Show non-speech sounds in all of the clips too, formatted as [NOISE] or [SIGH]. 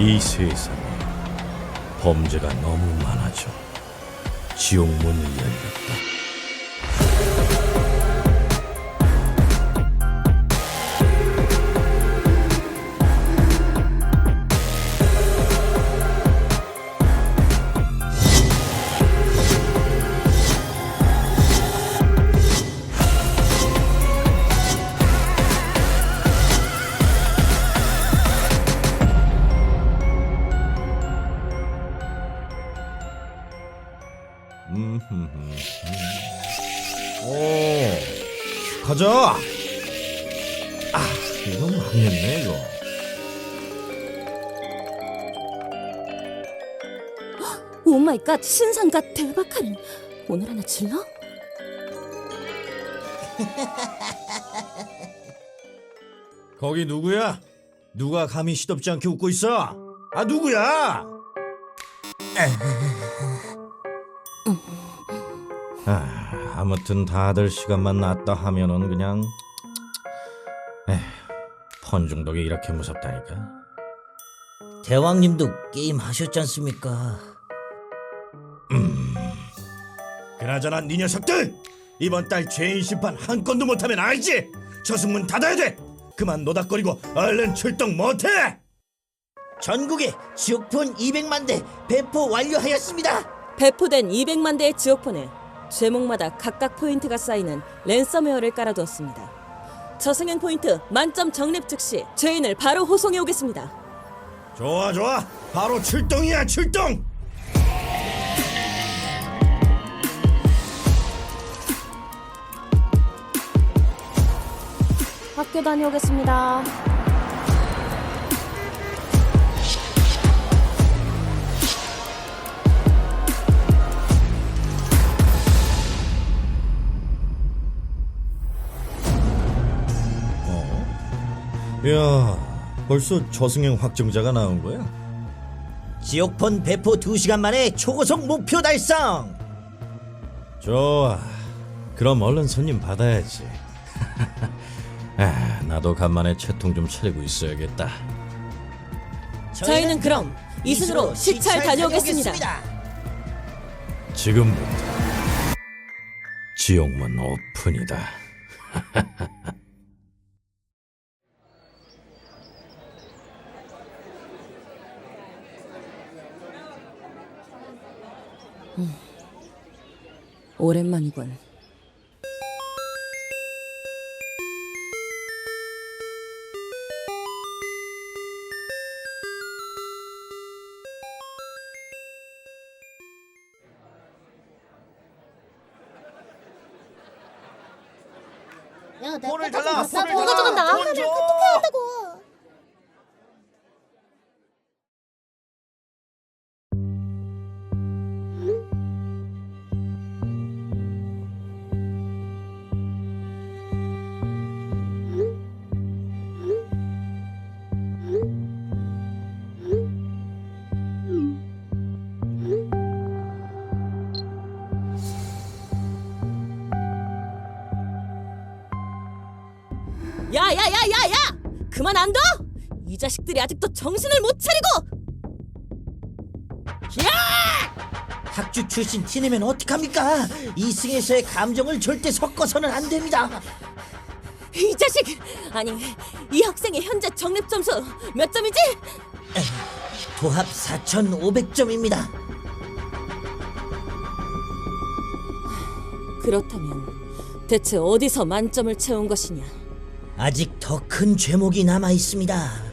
이 세상에 범죄가 너무 많아져 지옥 문이 열렸다. 오, 가자. 아, 이거 망했네 이거. 오 마이 갓 신상가 대박 할인 오늘 하나 질러? [LAUGHS] 거기 누구야? 누가 감히 시덥지 않게 웃고 있어? 아 누구야? [LAUGHS] 아, 아무튼 다들 시간만 났다 하면은 그냥 에휴, 펀 중독이 이렇게 무섭다니까. 대왕님도 게임 하셨지 않습니까? 그나저나 네 녀석들 이번 달 죄인 심판 한 건도 못하면 알지? 저승문 닫아야 돼. 그만 노닥거리고 얼른 출동 못해. 전국에 지옥폰 200만 대 배포 완료하였습니다. 배포된 200만 대의 지옥폰에 제목마다 각각 포인트가 쌓이는 랜섬웨어를 깔아두었습니다. 저승행 포인트 만점 적립 즉시 죄인을 바로 호송해 오겠습니다. 좋아 좋아 바로 출동이야 출동. 학교 다녀오겠습니다. 야 벌써 저승행 확정자가 나온 거야? 지옥폰 배포 2시간 만에 초고속 목표 달성. 좋아. 그럼 얼른 손님 받아야지. [LAUGHS] 아, 나도 간만에 채통 좀 차리고 있어야겠다. 저희는 그럼 이승으로 시찰 다녀오겠습니다. 지금부터 지옥문 오픈이다. [LAUGHS] 오랜만이군. 야, 내 카톡 달라, 봤어? 폰을 뭐가 달라, 나폰 하나를 줘. 야야야야야! 그만 안 둬! 이 자식들이 아직도 정신을 못 차리고! 학주 출신 티내면 어떡합니까? 이승에서의 감정을 절대 섞어서는 안 됩니다. 이 자식! 아니 이 학생의 현재 적립 점수 몇 점이지? 도합 4,500점입니다. 그렇다면 대체 어디서 만점을 채운 것이냐? 아직 더 큰 죄목이 남아 있습니다.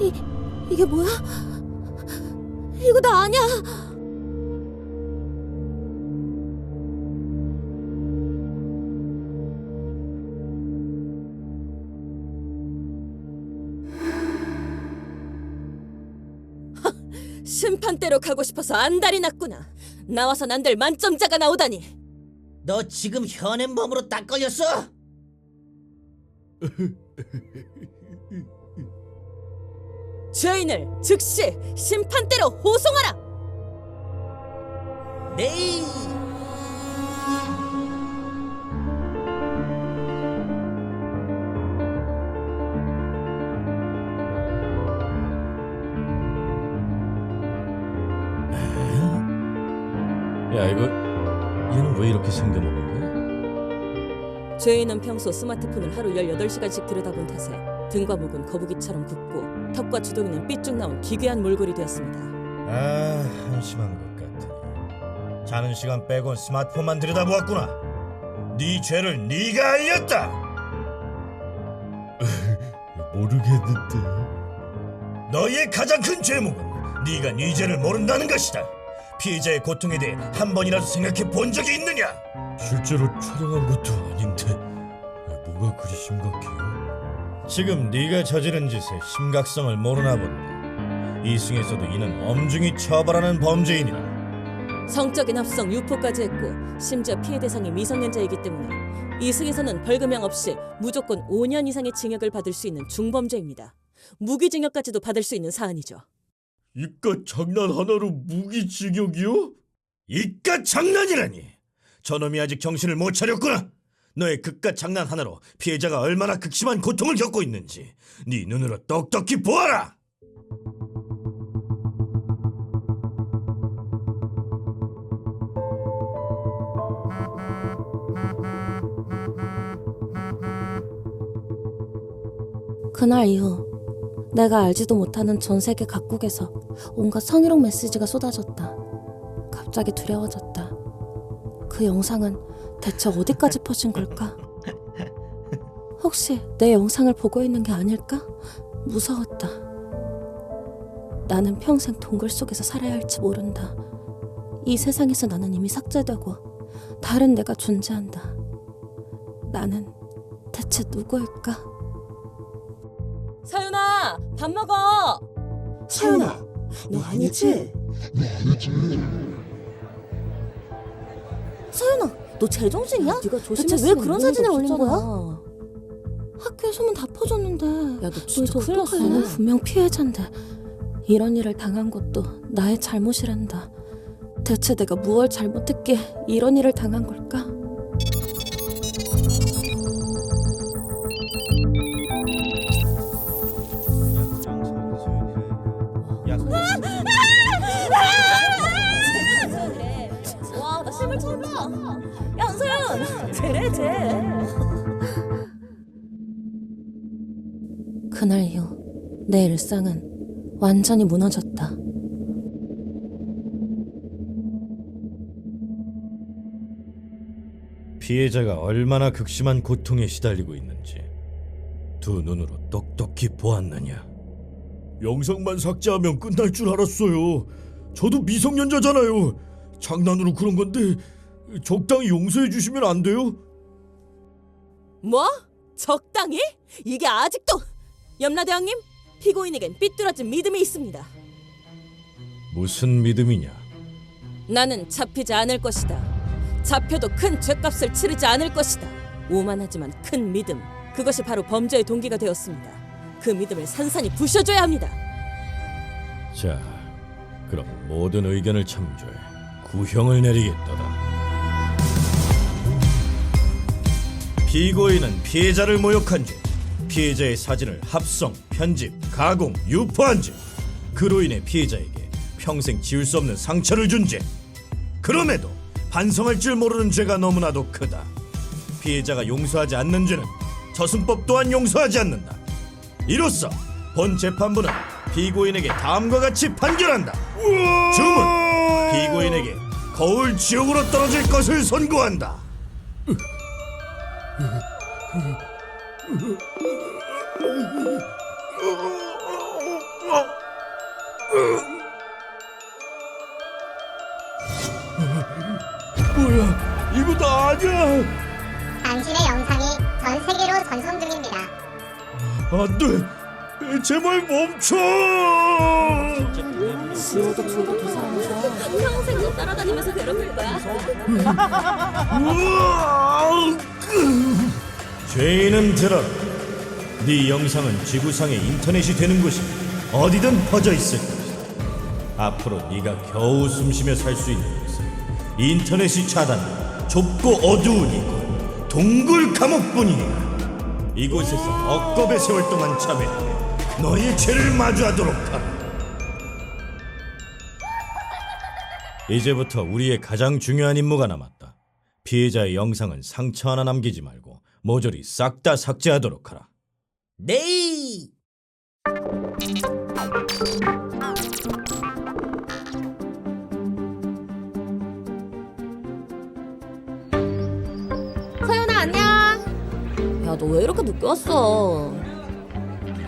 이 이게 뭐야? 이거 나 아니야. 심판대로 가고 싶어서 안달이 났구나. 나와서 난들 만점자가 나오다니. 너 지금 현행범으로 딱 걸렸어? [LAUGHS] 죄인을 즉시 심판대로 호송하라. 네. 야 이거 얘는 왜 이렇게 생겨먹은 거야? 죄인은 평소 스마트폰을 하루 18시간씩 들여다본 탓에 등과 목은 거북이처럼 굽고 턱과 주둥이는 삐쭉 나온 기괴한 몰골이 되었습니다. 아 한심한 것 같으니. 자는 시간 빼곤 스마트폰만 들여다보았구나. 네 죄를 네가 알렸다! [LAUGHS] 모르겠는데. 너희의 가장 큰 죄목은 네가 네 죄를 모른다는 것이다 피해자의 고통에 대해 한 번이라도 생각해 본 적이 있느냐 실제로 촬영한 것도 아닌데 뭐가 그리 심각해요? 지금 네가 저지른 짓의 심각성을 모르나 본다 이승에서도 이는 엄중히 처벌하는 범죄인이다. 성적인 합성 유포까지 했고 심지어 피해 대상이 미성년자이기 때문에 이승에서는 벌금형 없이 무조건 5년 이상의 징역을 받을 수 있는 중범죄입니다. 무기징역까지도 받을 수 있는 사안이죠. 이깟 장난 하나로 무기징역이요? 이깟 장난이라니! 저놈이 아직 정신을 못 차렸구나. 너의 그깟 장난 하나로 피해자가 얼마나 극심한 고통을 겪고 있는지 네 눈으로 똑똑히 보아라. 그날 이후 내가 알지도 못하는 전 세계 각국에서 온갖 성희롱 메시지가 쏟아졌다. 갑자기 두려워졌다. 그 영상은 대체 어디까지 퍼진 걸까? 혹시 내 영상을 보고 있는 게 아닐까? 무서웠다. 나는 평생 동굴 속에서 살아야 할지 모른다. 이 세상에서 나는 이미 삭제되고 다른 내가 존재한다. 나는 대체 누구일까? 밥 먹어. 사연아, 너 아니지? 서연아, 너 제정신이야? 네가 대체 왜 그런 사진을 올린 거야? 학교에 소문 다 퍼졌는데. 야, 너 진짜 너 큰일 났어. 나는 분명 피해자인데 이런 일을 당한 것도 나의 잘못이란다. 대체 내가 무얼 잘못했기에 이런 일을 당한 걸까? 와, 나 실물 처음 봐. 야, 안서연. 쟤래, 쟤. 그날 이후 내 일상은 완전히 무너졌다. 피해자가 얼마나 극심한 고통에 시달리고 있는지 두 눈으로 똑똑히 보았느냐. 영상만 삭제하면 끝날 줄 알았어요. 저도 미성년자잖아요. 장난으로 그런 건데 적당히 용서해 주시면 안 돼요? 뭐? 적당히? 이게 아직도 염라대왕님 피고인에겐 삐뚤어진 믿음이 있습니다. 무슨 믿음이냐? 나는 잡히지 않을 것이다. 잡혀도 큰 죄값을 치르지 않을 것이다. 오만하지만 큰 믿음. 그것이 바로 범죄의 동기가 되었습니다. 그 믿음을 산산히 부셔줘야 합니다. 자, 그럼 모든 의견을 참조해 구형을 내리겠도다. 피고인은 피해자를 모욕한 죄, 피해자의 사진을 합성, 편집, 가공, 유포한 죄, 그로 인해 피해자에게 평생 지울 수 없는 상처를 준 죄. 그럼에도 반성할 줄 모르는 죄가 너무나도 크다. 피해자가 용서하지 않는 죄는 저승법 또한 용서하지 않는다. 이로써 본 재판부는 피고인에게 다음과 같이 판결한다. 주문 피고인에게 거울 지옥으로 떨어질 것을 선고한다. 뭐야? 이거 나 아니야? 당신의 영상이 전 세계로 전송 중입니다. 안 돼. 제발 멈춰. 지호도 저도 두 사람이서 평생 너 따라다니면서 괴롭힐 거야. 우와! 죄인은 들어라. 네 영상은 지구상의 인터넷이 되는 곳이 어디든 퍼져 있을 것이다. 앞으로 네가 겨우 숨쉬며 살 수 있는 곳은 인터넷이 차단된 좁고 어두운 이곳 동굴 감옥뿐이야. 이곳에서 억겁의 세월 동안 참여해 너의 죄를 마주하도록 하라. 이제부터 우리의 가장 중요한 임무가 남았다. 피해자의 영상은 상처 하나 남기지 말고 모조리 싹 다 삭제하도록 하라. 네. 서연아 안녕. 야 너 왜 이렇게 늦게 왔어?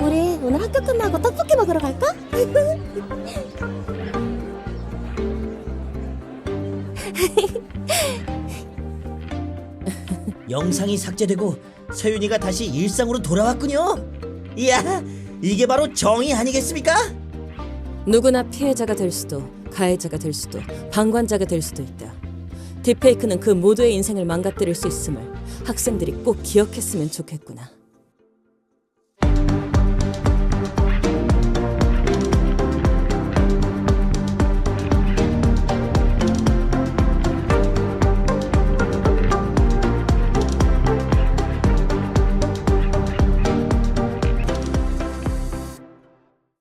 우리 오늘 학교 끝나고 떡볶이 먹으러 갈까? [LAUGHS] 영상이 삭제되고 서윤이가 다시 일상으로 돌아왔군요. 이야, 이게 바로 정의 아니겠습니까? 누구나 피해자가 될 수도 가해자가 될 수도 방관자가 될 수도 있다. 딥페이크는 그 모두의 인생을 망가뜨릴 수 있음을 학생들이 꼭 기억했으면 좋겠구나.